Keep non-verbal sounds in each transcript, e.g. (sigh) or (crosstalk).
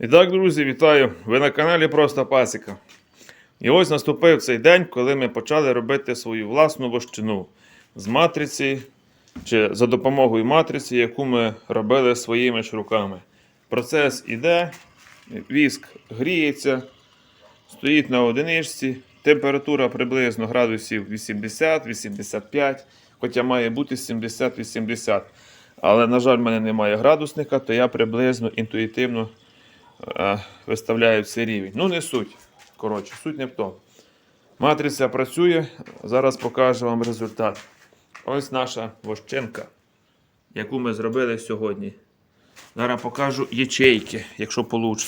І так, друзі, вітаю! Ви на каналі Просто Пасіка. І ось наступив цей день, коли ми почали робити свою власну вощину з матриці чи за допомогою матриці, яку ми робили своїми ж руками. Процес іде, віск гріється, стоїть на одиничці, температура приблизно градусів 80-85, хоча має бути 70-80. Але, на жаль, в мене немає градусника, то я приблизно інтуїтивно е, виставляю цей рівень. Ну, не суть. Коротше, суть не в тому. Матриця працює, зараз покажу вам результат. Ось наша вощенка, яку ми зробили сьогодні. Зараз покажу ячейки, якщо вийде.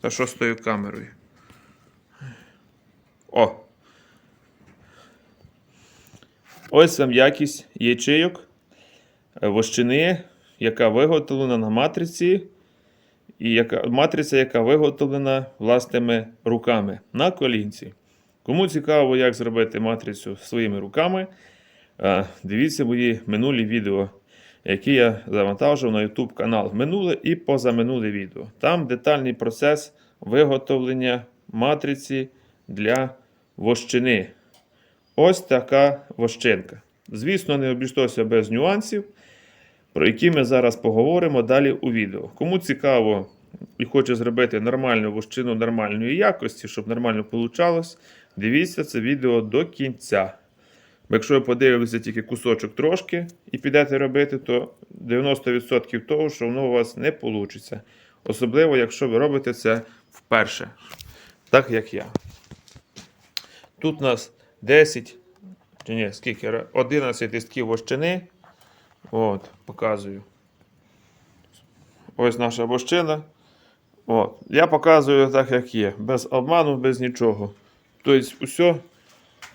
Та що з тою камерою? О! Ось вам якість ячейок е, вощини, яка виготовлена на матриці, і яка, матриця, яка виготовлена власними руками на колінці. Кому цікаво, як зробити матрицю своїми руками, дивіться мої минулі відео, які я завантажив на YouTube канал. Минуле і позаминуле відео. Там детальний процес виготовлення матриці для вощини. Ось така вощинка. Звісно, не обійшлося без нюансів, про які ми зараз поговоримо далі у відео. Кому цікаво і хоче зробити нормальну вощину нормальної якості, щоб нормально вийшло, дивіться це відео до кінця. Якщо ви подивитеся тільки кусочок трошки і підете робити, то 90% того, що воно у вас не вийде. Особливо, якщо ви робите це вперше, так як я. Тут у нас 10, чи ні, скільки? 11 листків вощини. От, показую. Ось наша вощина. От. Я показую так, як є. Без обману, без нічого. Тобто, все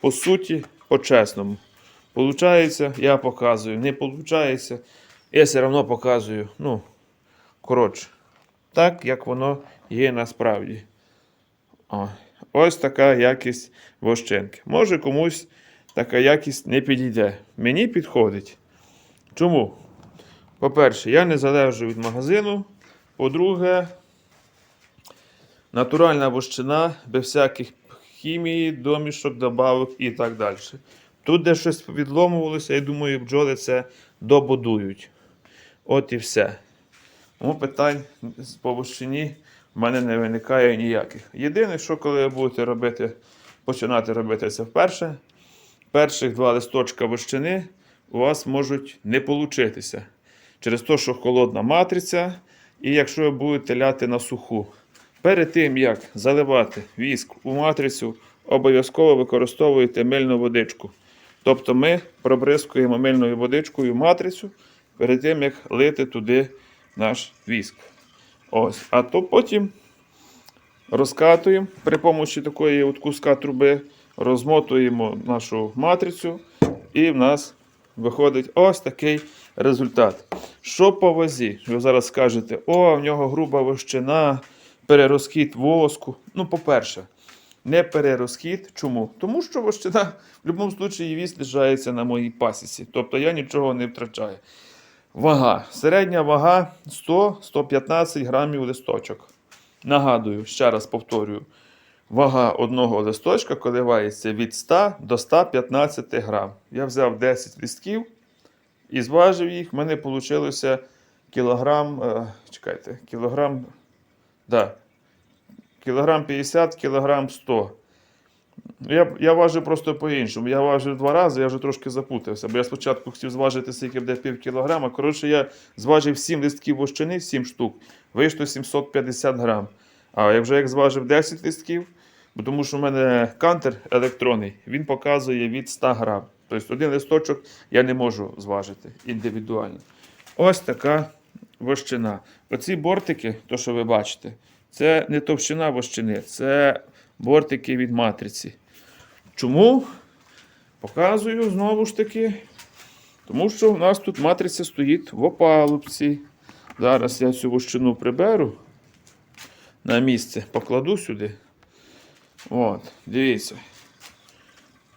по суті, по-чесному. Получається, я показую. Не получається, я все одно показую. Ну, коротше, так, як воно є насправді. О, ось така якість вощенки. Може комусь така якість не підійде. Мені підходить. Чому? По-перше, я не залежу від магазину. По-друге, натуральна вощина, без всяких хімії, домішок, добавок і так далі. Тут де щось відломувалося, я думаю, бджоли це добудують. От і все. Тому питань по вощині в мене не виникає ніяких. Єдине, що коли ви будете робити, починати робити це вперше, перших два листочка вощини у вас можуть не получитися. Через те, що холодна матриця, і якщо ви будете ляти на суху. Перед тим, як заливати віск у матрицю, обов'язково використовуєте мильну водичку. Тобто ми пробризкуємо мильною водичкою матрицю перед тим, як лити туди наш віск. Ось. А то потім розкатуємо при допомогі такої от куска труби, розмотуємо нашу матрицю, і в нас виходить ось такий результат. Що по вазі? Ви зараз скажете, о, в нього груба вощина, перерозхід воску. Ну, по-перше, не перерозхід. Чому? Тому що вощина в будь-якому випадку її вісь лежається на моїй пасіці. Тобто я нічого не втрачаю. Вага. Середня вага 100-115 грамів листочок. Нагадую, ще раз повторюю. Вага одного листочка коливається від 100 до 115 грам. Я взяв 10 листків і зважив їх. В мене вийшло кілограм. е, чекайте, кілограм. Да, кілограм 50, кілограм 100. Я, я важив просто по-іншому. Я важив два рази, я вже трошки запутався. Бо я спочатку хотів зважити, скільки буде пів кілограма. Коротше, я зважив 7 листків вощини, 7 штук. Вийшло 750 грам. А я вже як зважив 10 листків, тому що в мене кантер електронний, він показує від 100 грам. Тобто один листочок я не можу зважити індивідуально. Ось така вощина. Оці бортики, то що ви бачите, це не товщина вощини, це бортики від матриці. Чому? Показую знову ж таки. Тому що в нас тут матриця стоїть в опалубці. Зараз я цю вощину приберу на місце, покладу сюди. От, дивіться.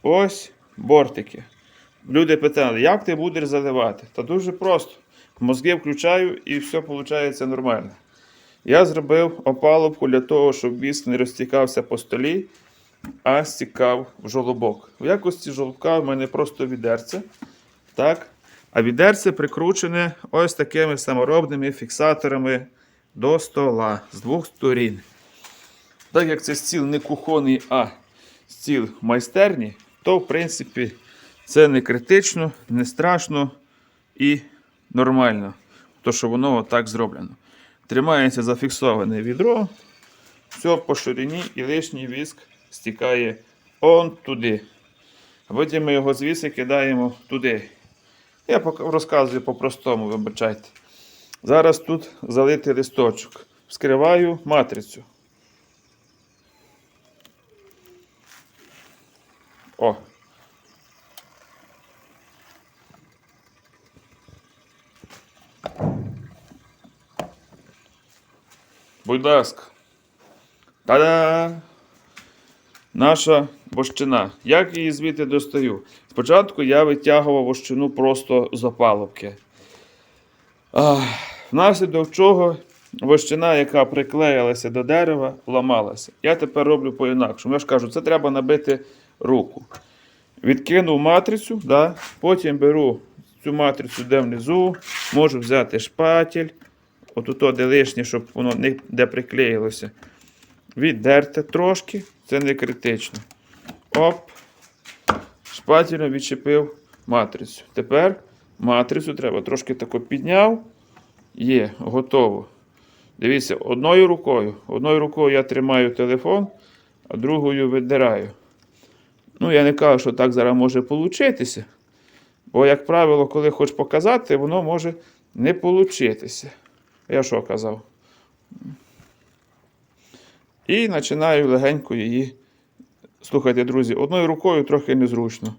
Ось бортики. Люди питали, як ти будеш заливати? Та дуже просто. Мозги включаю і все виходить нормально. Я зробив опалубку для того, щоб віск не розтікався по столі, а стікав в жолобок. В якості жолобка в мене просто відерце. Так? А відерце прикручене ось такими саморобними фіксаторами до стола з двох сторін. Так як це стіл не кухонний, а стіл майстерні, то в принципі це не критично, не страшно і нормально. То, що воно так зроблено. Тримається зафіксоване відро, все по ширині і лишній віск стікає он туди. Потім ми його звідси кидаємо туди. Я розказую по-простому, вибачайте. Зараз тут залитий листочок. Вскриваю матрицю. О. Будь ласка. Та-да! Наша вощина. Як її звідти достаю? Спочатку я витягував вощину просто з опалубки. Внаслідок чого вощина, яка приклеїлася до дерева, ламалася. Я тепер роблю по-інакшому. Я ж кажу, це треба набити руку. Відкинув матрицю, да? потім беру цю матрицю, де внизу, можу взяти шпатель, отут, де лишнє, щоб воно не де приклеїлося. Віддерти трошки, це не критично. Оп. Шпателем відчепив матрицю. Тепер матрицю треба трошки тако підняв. Є, готово. Дивіться, одною рукою. Одною рукою я тримаю телефон, а другою видираю. Ну, я не кажу, що так зараз може получитися. Бо, як правило, коли хочеш показати, воно може не получитися. Я що казав? І починаю легенько її. Слухайте, друзі, одною рукою трохи незручно.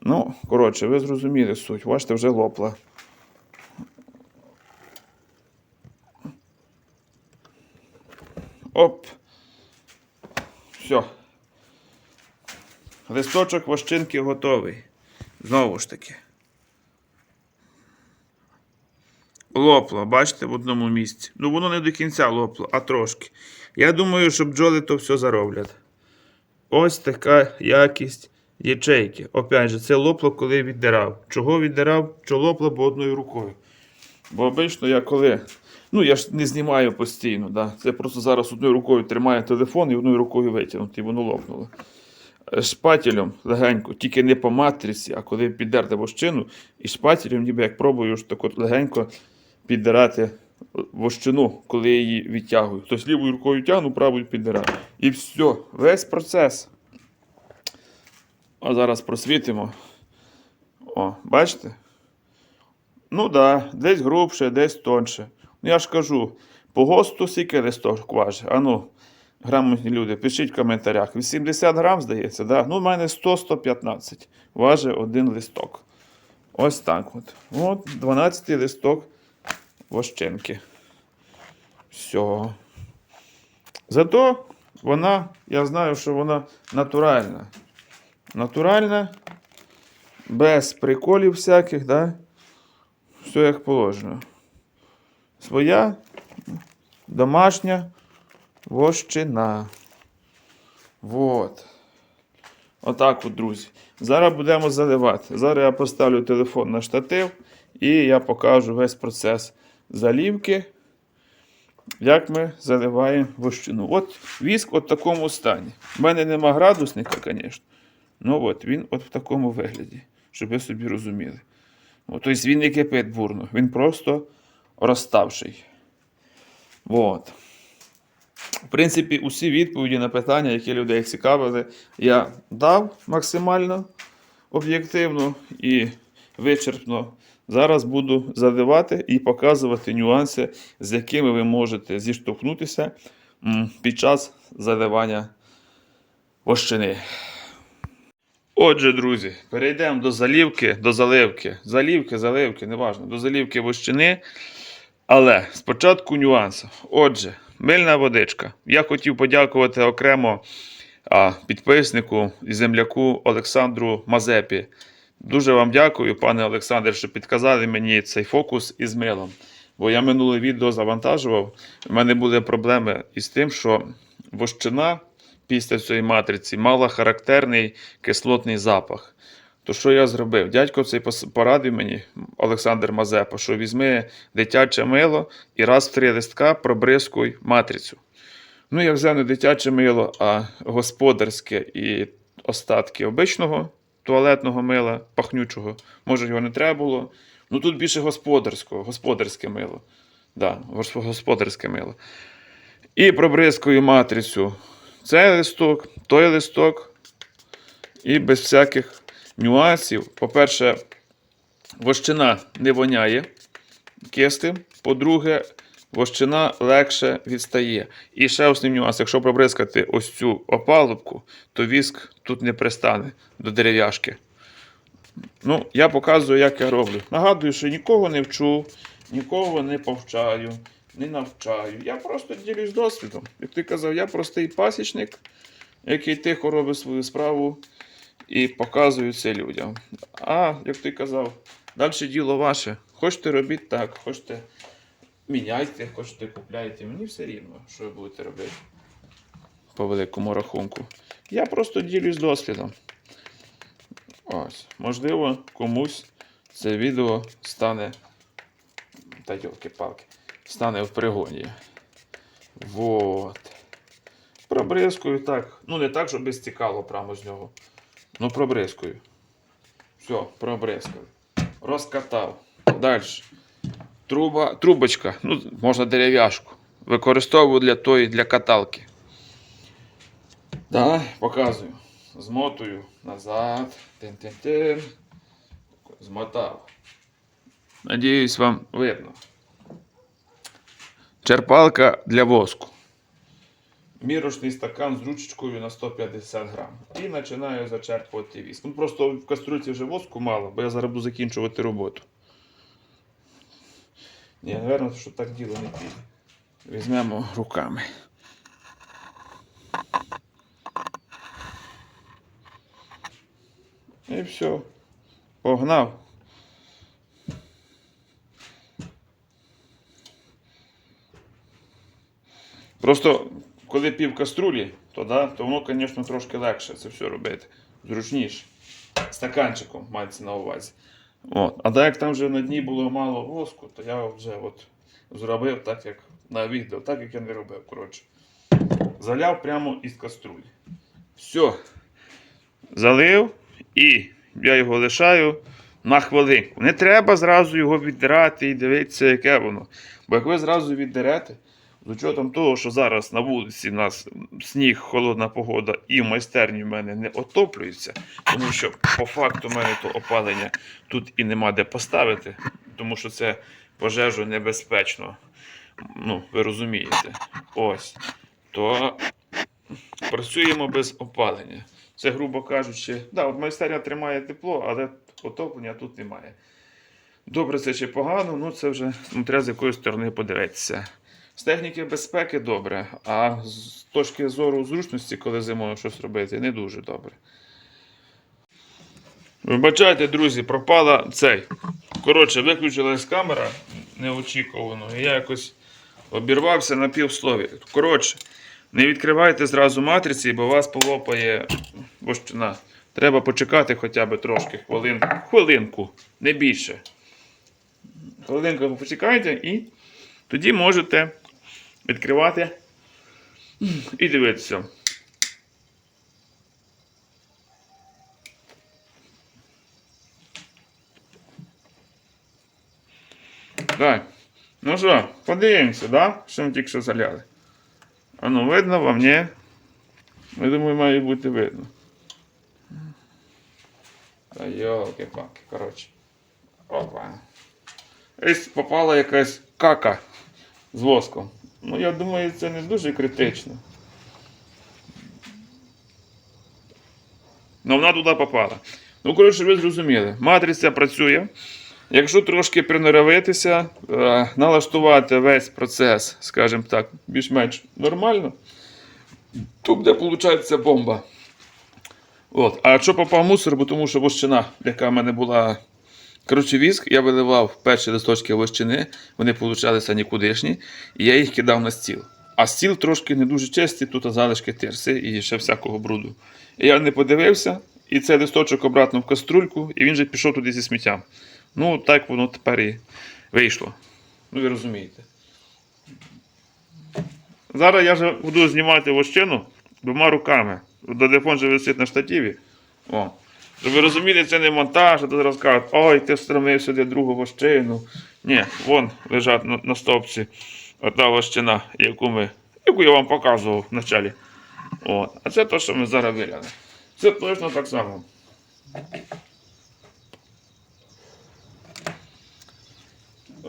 Ну, коротше, ви зрозуміли суть. Бачите, вже лопла. Оп. Все. Листочок вощинки готовий. Знову ж таки. Лопло, бачите, в одному місці. Ну, воно не до кінця лопло, а трошки. Я думаю, що бджоли то все зароблять. Ось така якість ячейки. Опять же, це лопло, коли віддирав. Чого віддирав? Що лопло, бо одною рукою. Бо обично я коли. Ну, я ж не знімаю постійно. Да? Це просто зараз одною рукою тримаю телефон і одною рукою витягнути, і воно лопнуло. Е, Шпателем легенько, тільки не по матриці, а коли піддерти вощину, і шпателем, ніби як пробую так от легенько піддирати вощину, коли я її відтягую. Тобто лівою рукою тягну, правою піддираю. І все, весь процес. А зараз просвітимо. О, бачите? Ну так, да, десь грубше, десь тонше. Ну я ж кажу, по ГОСТу скільки листок важить? Ану, грамотні люди, пишіть в коментарях. 80 грам, здається, да? Ну, у мене 100-115 важить один листок. Ось так от. От 12 листок вощенки. Все. Зато вона, я знаю, що вона натуральна. Натуральна, без приколів всяких, да? Все як положено. Своя домашня вощина. Вот. Отак от, друзі. Зараз будемо заливати. Зараз я поставлю телефон на штатив і я покажу весь процес залівки, як ми заливаємо вощину. От віск от в такому стані. У мене нема градусника, звісно. Ну от він от в такому вигляді, щоб ви собі розуміли. Тобто він не кипить бурно, він просто розставший. Вот. В принципі, усі відповіді на питання, які людей цікавили, я дав максимально об'єктивно і вичерпно. Зараз буду заливати і показувати нюанси, з якими ви можете зіштовхнутися під час заливання вощини. Отже, друзі, перейдемо до залівки, до заливки. Залівки, заливки, неважно, до залівки вощини. Але спочатку нюанси. Отже, мильна водичка. Я хотів подякувати окремо підписнику і земляку Олександру Мазепі. Дуже вам дякую, пане Олександр, що підказали мені цей фокус із милом. Бо я минуле відео завантажував. У мене були проблеми із тим, що вощина після цієї матриці мала характерний кислотний запах. То що я зробив? Дядько цей порадив мені, Олександр Мазепа, що візьми дитяче мило і раз в три листка пробризкуй матрицю. Ну, я взяв не дитяче мило, а господарське і остатки обичного туалетного мила, пахнючого. Може, його не треба було. Ну тут більше господарського, господарське мило. Да, господарське мило. І пробризкую матрицю. Цей листок, той листок. І без всяких нюансів. По-перше, вощина не воняє кистим. По-друге, вощина легше відстає. І ще основний нюанс, якщо пробризкати ось цю опалубку, то віск тут не пристане до дерев'яшки. Ну, я показую, як я роблю. Нагадую, що нікого не вчу, нікого не повчаю, не навчаю. Я просто ділюсь досвідом. Як ти казав, я простий пасічник, який тихо робить свою справу і показую це людям. А, як ти казав, далі діло ваше. Хочете робіть так, хочете міняйте, хочете купляйте. Мені все рівно, що ви будете робити. По великому рахунку. Я просто ділюсь досвідом. Ось. Можливо, комусь це відео стане. Та йолки-палки. Стане в пригоді. Вот. Пробризкую так. Ну, не так, щоб стікало прямо з нього. Ну, пробризкую. Все, пробризкав. Розкатав. Далі. Труба, трубочка. Ну, можна дерев'яшку. Використовую для тої, для каталки. Да, показую. Змотую назад. Тин-тин-тин. Змотав. Надіюсь, вам видно. Черпалка для воску. Мірочний стакан з ручечкою на 150 грам. І починаю зачерпувати віск. Ну просто в кастрюльці вже воску мало, бо я зараз буду закінчувати роботу. Ні, напевно, що так діло не піде. Візьмемо руками. І все. Погнав. Просто коли пів каструлі, то, да, то воно, звісно, трошки легше це все робити. Зручніше. Стаканчиком мається на увазі. От. А так як там вже на дні було мало воску, то я вже от зробив так, як на відео, так як я не робив. коротше. Заляв прямо із каструлі. Все. Залив і я його лишаю на хвилинку. Не треба зразу його віддирати і дивитися, яке воно. Бо як ви зразу віддерете, з учетом того, що зараз на вулиці в нас сніг, холодна погода і в майстерні в мене не отоплюється, тому що по факту в мене то опалення тут і нема де поставити, тому що це пожежу небезпечно. Ну, ви розумієте. Ось. То працюємо без опалення. Це, грубо кажучи, да, от майстерня тримає тепло, але отоплення тут немає. Добре, це чи погано, ну це вже ну, треба з якої сторони подивитися. З техніки безпеки добре, а з точки зору зручності, коли зимою щось робити, не дуже добре. Вибачайте, друзі, пропала цей. Коротше, виключилась камера неочікувано, я якось обірвався на півслові. Коротше, не відкривайте зразу матриці, бо вас полопає вощина. Треба почекати хоча б трошки хвилинку. Хвилинку, не більше. Хвилинку почекайте і тоді можете відкривати і дивитися. Так. Ну що, подивимося, да? що ми тільки що заляли. А ну, видно вам, ні? Я думаю, має бути видно. Та йолки-палки, коротше. Опа. Ось попала якась кака з воском. Ну, я думаю, це не дуже критично. Ну, вона туди попала. Ну, коротше, ви зрозуміли. Матриця працює. Якщо трошки приноровитися, е, налаштувати весь процес, скажімо так, більш-менш нормально, то буде, виходить, бомба. От. А якщо попав мусор, бо тому що вощина, яка в мене була Коротше, віск я виливав перші листочки вощини, вони получалися нікудишні, і я їх кидав на стіл. А стіл трошки не дуже чистий, тут залишки тирси і ще всякого бруду. І я не подивився, і цей листочок обратно в каструльку, і він же пішов туди зі сміттям. Ну, так воно тепер і вийшло. Ну, ви розумієте. Зараз я вже буду знімати вощину двома руками. Телефон же висить на штативі. О. Щоб ви розуміли, це не монтаж, а тут зараз кажуть, ой, ти встромив сюди другу вощину. Ні, вон лежать на, на стовпці ота вощина, яку, ми, яку я вам показував в началі. От. А це те, що ми зараз виляли. Це точно так само.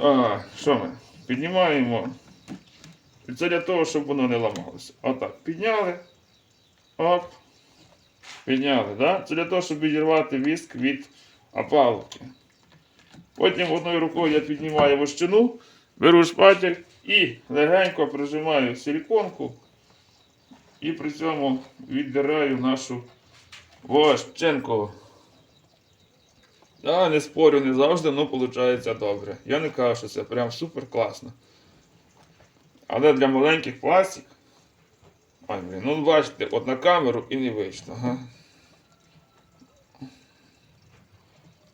А, що ми? Піднімаємо. І це для того, щоб воно не ламалося. Отак. Підняли. Оп. Підняли, да? Це для того, щоб відірвати віск від опалки. Потім одною рукою я піднімаю вощину, беру шпатель і легенько прижимаю силіконку. І при цьому віддираю нашу вощенку. Да, не спорю, не завжди, але виходить добре. Я не кажу, що це прям супер класно. Але для маленьких пластик. Ой, блін, ну бачите, от на камеру і не вийшло. Ага.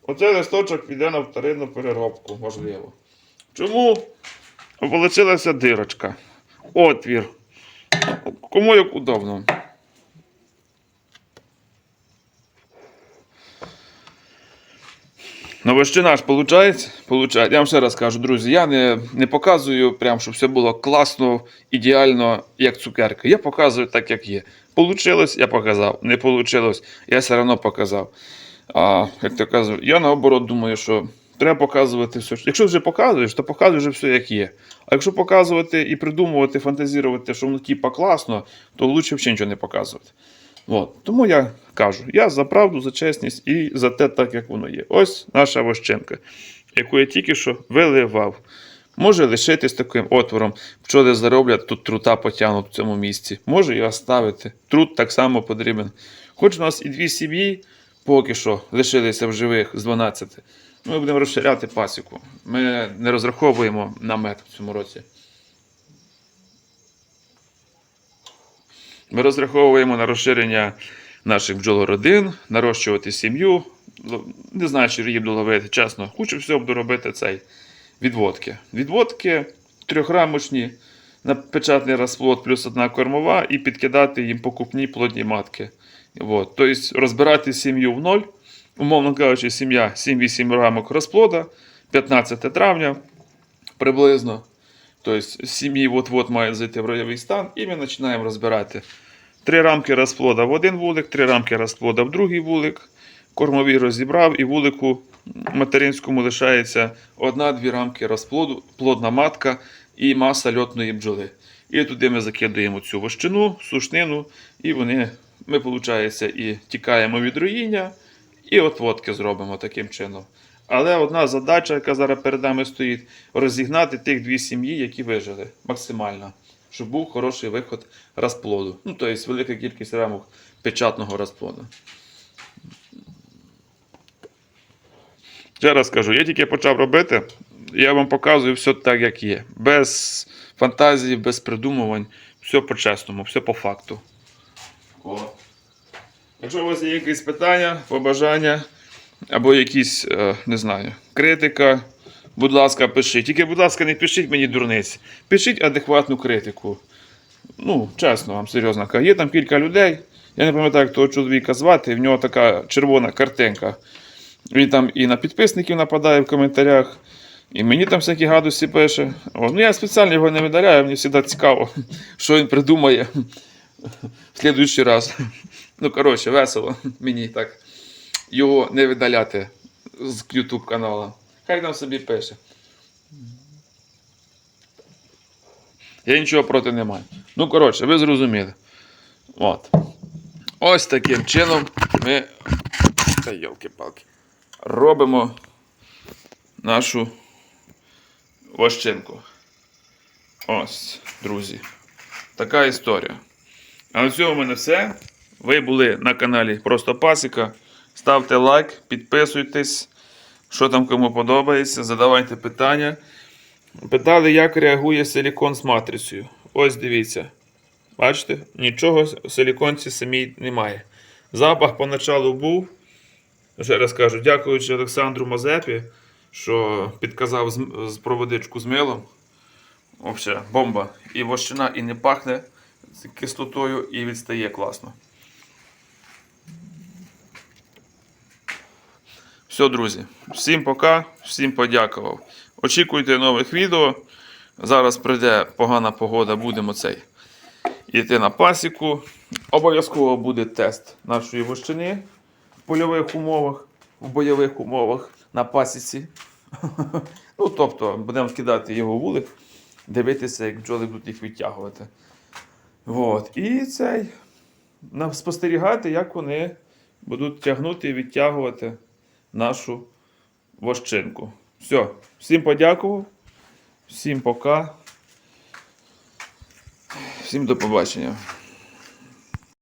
Оцей листочок піде на вторинну переробку, можливо. Чому Получилася дирочка? Отвір. Кому як удобно. Новощина ж виходить? Я вам ще раз кажу, друзі, я не, не показую, прям, щоб все було класно, ідеально, як цукерка. Я показую так, як є. Получилось, я показав. Не получилось, я все одно показав. А, як то кажу, я наоборот думаю, що треба показувати все. Якщо вже показуєш, то показуй вже все, як є. А якщо показувати і придумувати, фантазірувати, що воно типа класно, то краще взагалі нічого не показувати. От. Тому я кажу, я за правду, за чесність і за те, так як воно є. Ось наша вощенка, яку я тільки що виливав. Може лишитись таким отвором, пчоли зароблять, тут трута потягнуть в цьому місці. Може і оставити. Труд так само потрібен. Хоч у нас і дві сім'ї поки що лишилися в живих з 12. Ми будемо розширяти пасіку. Ми не розраховуємо на мед в цьому році. Ми розраховуємо на розширення наших бджолородин, нарощувати сім'ю. Не знаю, чи її буду ловити, чесно. Хочу всього буду робити цей відводки. Відводки трьохрамочні на печатний розплод плюс одна кормова і підкидати їм покупні плодні матки. От. Тобто розбирати сім'ю в ноль. Умовно кажучи, сім'я 7-8 рамок розплода, 15 травня приблизно. Тобто сім'ї от-от мають зайти в ройовий стан, і ми починаємо розбирати. Три рамки розплода в один вулик, три рамки розплода в другий вулик. Кормовий розібрав, і вулику материнському лишається одна-дві рамки розплоду, плодна матка і маса льотної бджоли. І туди ми закидуємо цю вощину, сушнину, і вони, ми, виходить, і тікаємо від руїння, і отводки зробимо таким чином. Але одна задача, яка зараз перед нами стоїть, розігнати тих дві сім'ї, які вижили максимально, щоб був хороший виход розплоду. Ну, тобто велика кількість рамок печатного розплоду. Ще раз кажу, я тільки почав робити, я вам показую все так, як є. Без фантазії, без придумувань, все по-чесному, все по факту. Якщо у вас є якісь питання, побажання, або якісь, е, не знаю, критика, будь ласка, пишіть. Тільки, будь ласка, не пишіть мені дурниць. Пишіть адекватну критику. Ну, чесно вам, серйозно. Є там кілька людей. Я не пам'ятаю, як того чоловіка звати, в нього така червона картинка. Він там і на підписників нападає в коментарях, і мені там всякі гадості пише. О, ну я спеціально його не видаляю, мені завжди цікаво, що він придумає в слідуючий раз. Ну, коротше, весело мені так його не видаляти з YouTube каналу. Хай там собі пише. Я нічого проти не маю. Ну, коротше, ви зрозуміли. От. Ось таким чином ми. Та йолки-палки робимо нашу вощинку. Ось, друзі. Така історія. А на цьому в мене все. Ви були на каналі Просто Пасіка. Ставте лайк, підписуйтесь, Що там кому подобається, задавайте питання. Питали, як реагує силікон з матрицею. Ось дивіться. Бачите, нічого в силіконці самій немає. Запах поначалу був. Ще раз кажу, дякуючи Олександру Мазепі, що підказав з, проводичку з милом. Взагалі, бомба. І вощина і не пахне кислотою, і відстає класно. Все, друзі. Всім пока, всім подякував. Очікуйте нових відео. Зараз прийде погана погода, будемо цей йти на пасіку. Обов'язково буде тест нашої вощини в польових умовах, в бойових умовах на пасіці. (laughs) Ну, тобто, будемо кидати його вулик, дивитися, як бджоли будуть їх відтягувати. От. І цей спостерігати, як вони будуть тягнути і відтягувати нашу вощинку. Все, всім подякував, всім пока. Всім до побачення.